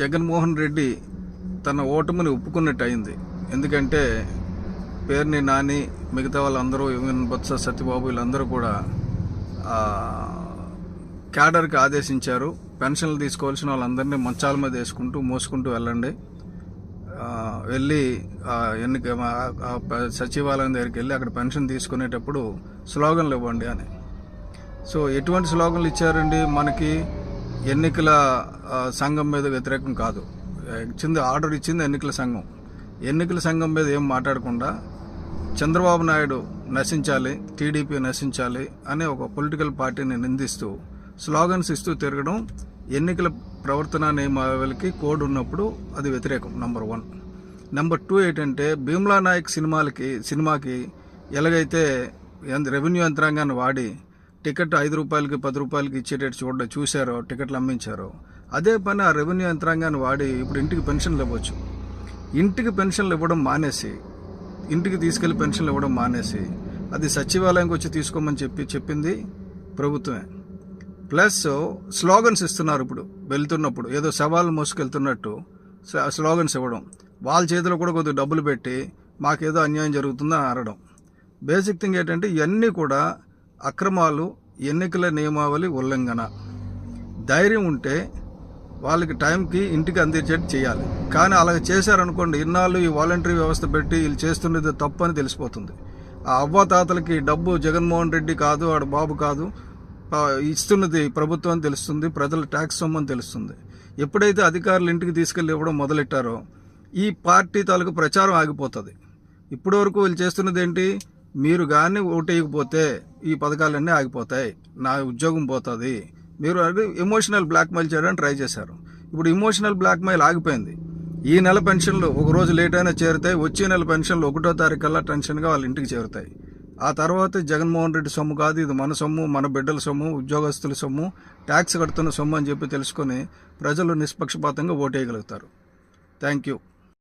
జగన్మోహన్ రెడ్డి తన ఓటమిని ఒప్పుకున్నట్టు అయింది ఎందుకంటే పేరుని నాని మిగతా వాళ్ళందరూ యువన్ బొత్స సత్యబాబు వీళ్ళందరూ కూడా క్యాడర్కి ఆదేశించారు. పెన్షన్లు తీసుకోవాల్సిన వాళ్ళందరినీ మంచాల మీద వేసుకుంటూ మోసుకుంటూ వెళ్ళండి. వెళ్ళి ఎన్నిక సచివాలయం దగ్గరికి వెళ్ళి అక్కడ పెన్షన్ తీసుకునేటప్పుడు స్లోగన్లు ఇవ్వండి అని. సో ఎటువంటి స్లోగన్లు ఇచ్చారండి? మనకి ఎన్నికల సంఘం మీద వ్యతిరేకం కాదు. ఇచ్చింది ఆర్డర్ ఇచ్చింది ఎన్నికల సంఘం. ఎన్నికల సంఘం మీద ఏం మాట్లాడకుండా చంద్రబాబు నాయుడు నశించాలి టీడీపీ నశించాలి అనే ఒక పొలిటికల్ పార్టీని నిందిస్తూ స్లోగన్స్ ఇస్తూ తిరగడం ఎన్నికల ప్రవర్తన నియమావళికి కోడ్ ఉన్నప్పుడు అది వ్యతిరేకం నంబర్ వన్. నెంబర్ టూ ఏంటంటే భీమ్లా నాయక్ సినిమాలకి సినిమాకి ఎలాగైతే రెవెన్యూ యంత్రాంగాన్ని వాడి టికెట్ ఐదు రూపాయలకి పది రూపాయలకి ఇచ్చేటట్టు చూడ చూశారో టికెట్లు అమ్మించారో. అదే పని ఆ రెవెన్యూ యంత్రాంగాన్ని వాడి ఇప్పుడు ఇంటికి పెన్షన్లు ఇవ్వచ్చు. ఇంటికి పెన్షన్లు ఇవ్వడం మానేసి ఇంటికి తీసుకెళ్ళి పెన్షన్లు ఇవ్వడం మానేసి అది సచివాలయంకి వచ్చి తీసుకోమని చెప్పి చెప్పింది ప్రభుత్వమే. ప్లస్ స్లోగన్స్ ఇస్తున్నారు ఇప్పుడు వెళ్తున్నప్పుడు ఏదో సవాలు మోసుకెళ్తున్నట్టు స్లోగన్స్ ఇవ్వడం. వాళ్ళ చేతిలో కూడా కొద్దిగా డబ్బులు పెట్టి మాకేదో అన్యాయం జరుగుతుందని అనడం బేసిక్ థింగ్ ఏంటంటే ఇవన్నీ కూడా అక్రమాలు ఎన్నికల నియమావళి ఉల్లంఘన. ధైర్యం ఉంటే వాళ్ళకి టైంకి ఇంటికి అందించేట్టు చేయాలి. కానీ అలా చేశారనుకోండి ఇన్నాళ్ళు ఈ వాలంటరీ వ్యవస్థ పెట్టి వీళ్ళు చేస్తున్నది తప్పు అని తెలిసిపోతుంది. ఆ అవ్వాతాతలకి డబ్బు జగన్మోహన్ రెడ్డి కాదు ఆడ బాబు కాదు ఇస్తున్నది ప్రభుత్వం తెలుస్తుంది ప్రజల ట్యాక్స్ సొమ్మని తెలుస్తుంది. ఎప్పుడైతే అధికారులు ఇంటికి తీసుకెళ్ళి ఇవ్వడం మొదలెట్టారో ఈ పార్టీ తాలూకు ప్రచారం ఆగిపోతుంది. ఇప్పటివరకు వీళ్ళు చేస్తున్నది ఏంటి? మీరు కానీ ఓటేయకపోతే ఈ పథకాలన్నీ ఆగిపోతాయి. నా ఉద్యోగం పోతుంది. మీరు అది ఎమోషనల్ బ్లాక్మెయిల్ చేయడానికి ట్రై చేశారు. ఇప్పుడు ఇమోషనల్ బ్లాక్మెయిల్ ఆగిపోయింది. ఈ నెల పెన్షన్లు ఒక రోజు లేట్ అయినా చేరుతాయి వచ్చే నెల పెన్షన్లు ఒకటో తారీఖు కల్లా టెన్షన్గా వాళ్ళ ఇంటికి చేరుతాయి. ఆ తర్వాత జగన్మోహన్ రెడ్డి సొమ్ము కాదు ఇది మన సొమ్ము మన బిడ్డల సొమ్ము ఉద్యోగస్తుల సొమ్ము ట్యాక్స్ కడుతున్న సొమ్ము అని చెప్పి తెలుసుకొని ప్రజలు నిష్పక్షపాతంగా ఓటేయగలుగుతారు. Thank you